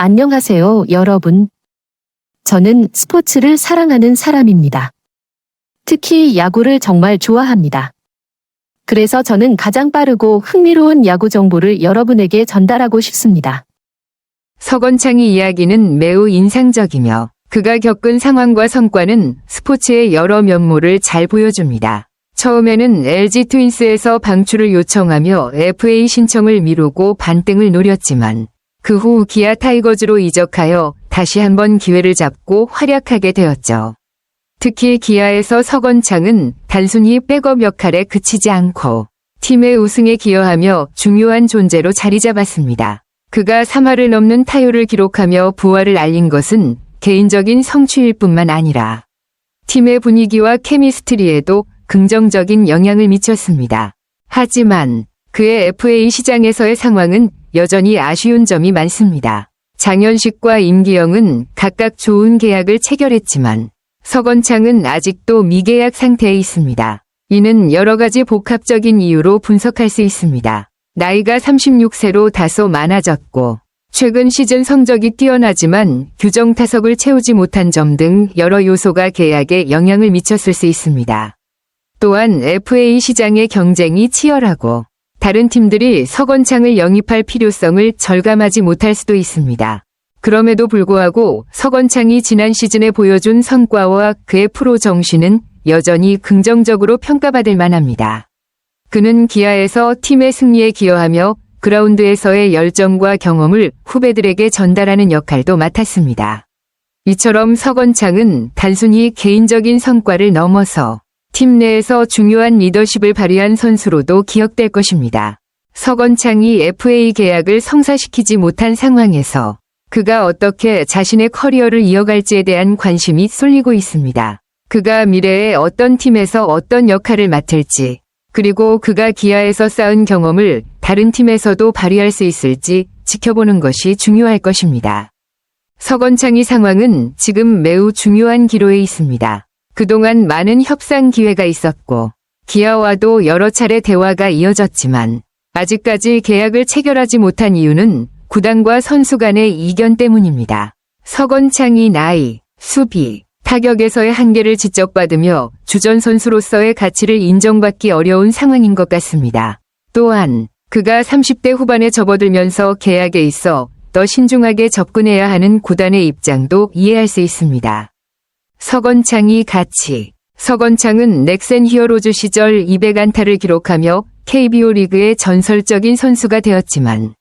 안녕하세요, 여러분. 저는 스포츠를 사랑하는 사람입니다. 특히 야구를 정말 좋아합니다. 그래서 저는 가장 빠르고 흥미로운 야구 정보를 여러분에게 전달하고 싶습니다. 서건창의 이야기는 매우 인상적이며 그가 겪은 상황과 성과는 스포츠의 여러 면모를 잘 보여줍니다. 처음에는 LG 트윈스에서 방출을 요청하며 FA 신청을 미루고 반등을 노렸지만 그 후 기아 타이거즈로 이적하여 다시 한번 기회를 잡고 활약하게 되었죠. 특히 기아에서 서건창은 단순히 백업 역할에 그치지 않고 팀의 우승에 기여하며 중요한 존재로 자리 잡았습니다. 그가 3할을 넘는 타율을 기록하며 부활을 알린 것은 개인적인 성취일 뿐만 아니라 팀의 분위기와 케미스트리에도 긍정적인 영향을 미쳤습니다. 하지만 그의 FA 시장에서의 상황은 여전히 아쉬운 점이 많습니다. 장현식과 임기영은 각각 좋은 계약을 체결했지만 서건창은 아직도 미계약 상태에 있습니다. 이는 여러 가지 복합적인 이유로 분석할 수 있습니다. 나이가 36세로 다소 많아졌고 최근 시즌 성적이 뛰어나지만 규정 타석을 채우지 못한 점 등 여러 요소가 계약에 영향을 미쳤을 수 있습니다. 또한 FA 시장의 경쟁이 치열하고 다른 팀들이 서건창을 영입할 필요성을 절감하지 못할 수도 있습니다. 그럼에도 불구하고 서건창이 지난 시즌에 보여준 성과와 그의 프로 정신은 여전히 긍정적으로 평가받을 만합니다. 그는 기아에서 팀의 승리에 기여하며 그라운드에서의 열정과 경험을 후배들에게 전달하는 역할도 맡았습니다. 이처럼 서건창은 단순히 개인적인 성과를 넘어서 팀 내에서 중요한 리더십을 발휘한 선수로도 기억될 것입니다. 서건창이 FA 계약을 성사시키지 못한 상황에서 그가 어떻게 자신의 커리어를 이어갈지에 대한 관심이 쏠리고 있습니다. 그가 미래에 어떤 팀에서 어떤 역할을 맡을지, 그리고 그가 기아에서 쌓은 경험을 다른 팀에서도 발휘할 수 있을지 지켜보는 것이 중요할 것입니다. 서건창의 상황은 지금 매우 중요한 기로에 있습니다. 그동안 많은 협상 기회가 있었고, 기아와도 여러 차례 대화가 이어졌지만, 아직까지 계약을 체결하지 못한 이유는 구단과 선수 간의 이견 때문입니다. 서건창이 나이, 수비, 타격에서의 한계를 지적받으며 주전 선수로서의 가치를 인정받기 어려운 상황인 것 같습니다. 또한 그가 30대 후반에 접어들면서 계약에 있어 더 신중하게 접근해야 하는 구단의 입장도 이해할 수 있습니다. 서건창이 가치 서건창은 넥센 히어로즈 시절 200안타를 기록하며 KBO 리그의 전설적인 선수가 되었지만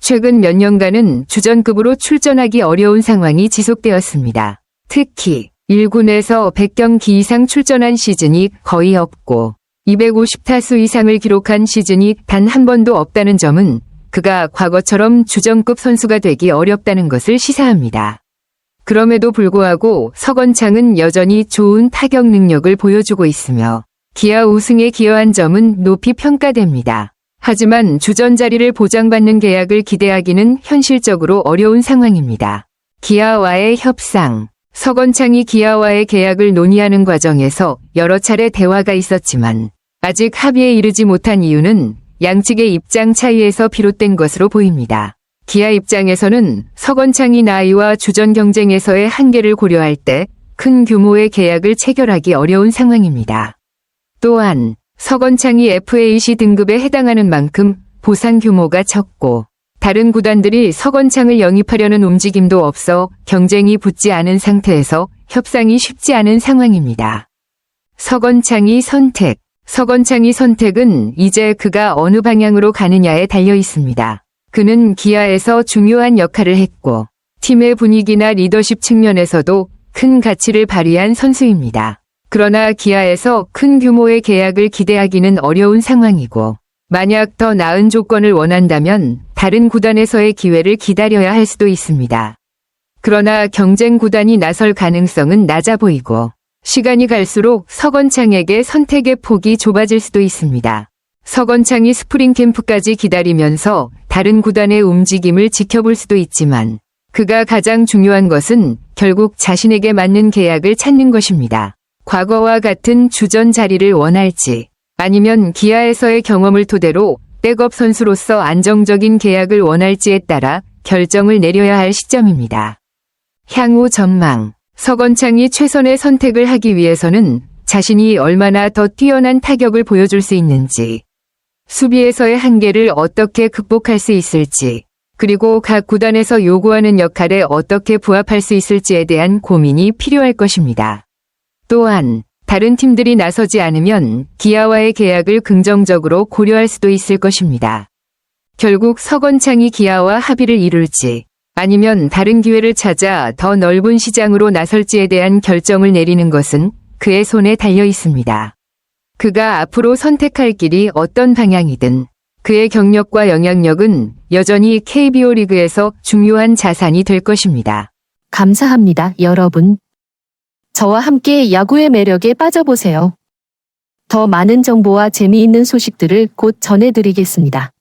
최근 몇 년간은 주전급으로 출전하기 어려운 상황이 지속되었습니다. 특히 1군에서 100경기 이상 출전한 시즌이 거의 없고 250타수 이상을 기록한 시즌이 단 한 번도 없다는 점은 그가 과거처럼 주전급 선수가 되기 어렵다는 것을 시사합니다. 그럼에도 불구하고 서건창은 여전히 좋은 타격 능력을 보여주고 있으며 기아 우승에 기여한 점은 높이 평가됩니다. 하지만 주전 자리를 보장받는 계약을 기대하기는 현실적으로 어려운 상황입니다. 기아와의 협상 서건창이 기아와의 계약을 논의하는 과정에서 여러 차례 대화가 있었지만 아직 합의에 이르지 못한 이유는 양측의 입장 차이에서 비롯된 것으로 보입니다. 기아 입장에서는 서건창이 나이와 주전 경쟁에서의 한계를 고려할 때 큰 규모의 계약을 체결하기 어려운 상황입니다. 또한 서건창이 FAC 등급에 해당하는 만큼 보상 규모가 적고 다른 구단들이 서건창을 영입하려는 움직임도 없어 경쟁이 붙지 않은 상태에서 협상이 쉽지 않은 상황입니다. 서건창이 선택 서건창이 선택은 이제 그가 어느 방향으로 가느냐에 달려 있습니다. 그는 기아에서 중요한 역할을 했고 팀의 분위기나 리더십 측면에서도 큰 가치를 발휘한 선수입니다. 그러나 기아에서 큰 규모의 계약을 기대하기는 어려운 상황이고 만약 더 나은 조건을 원한다면 다른 구단에서의 기회를 기다려야 할 수도 있습니다. 그러나 경쟁 구단이 나설 가능성은 낮아 보이고 시간이 갈수록 서건창에게 선택의 폭이 좁아질 수도 있습니다. 서건창이 스프링 캠프까지 기다리면서 다른 구단의 움직임을 지켜볼 수도 있지만 그가 가장 중요한 것은 결국 자신에게 맞는 계약을 찾는 것입니다. 과거와 같은 주전 자리를 원할지 아니면 기아에서의 경험을 토대로 백업 선수로서 안정적인 계약을 원할지에 따라 결정을 내려야 할 시점입니다. 향후 전망. 서건창이 최선의 선택을 하기 위해서는 자신이 얼마나 더 뛰어난 타격을 보여줄 수 있는지, 수비에서의 한계를 어떻게 극복할 수 있을지, 그리고 각 구단에서 요구하는 역할에 어떻게 부합할 수 있을지에 대한 고민이 필요할 것입니다. 또한 다른 팀들이 나서지 않으면 기아와의 계약을 긍정적으로 고려할 수도 있을 것입니다. 결국 서건창이 기아와 합의를 이룰지 아니면 다른 기회를 찾아 더 넓은 시장으로 나설지에 대한 결정을 내리는 것은 그의 손에 달려 있습니다. 그가 앞으로 선택할 길이 어떤 방향이든 그의 경력과 영향력은 여전히 KBO 리그에서 중요한 자산이 될 것입니다. 감사합니다, 여러분. 저와 함께 야구의 매력에 빠져보세요. 더 많은 정보와 재미있는 소식들을 곧 전해드리겠습니다.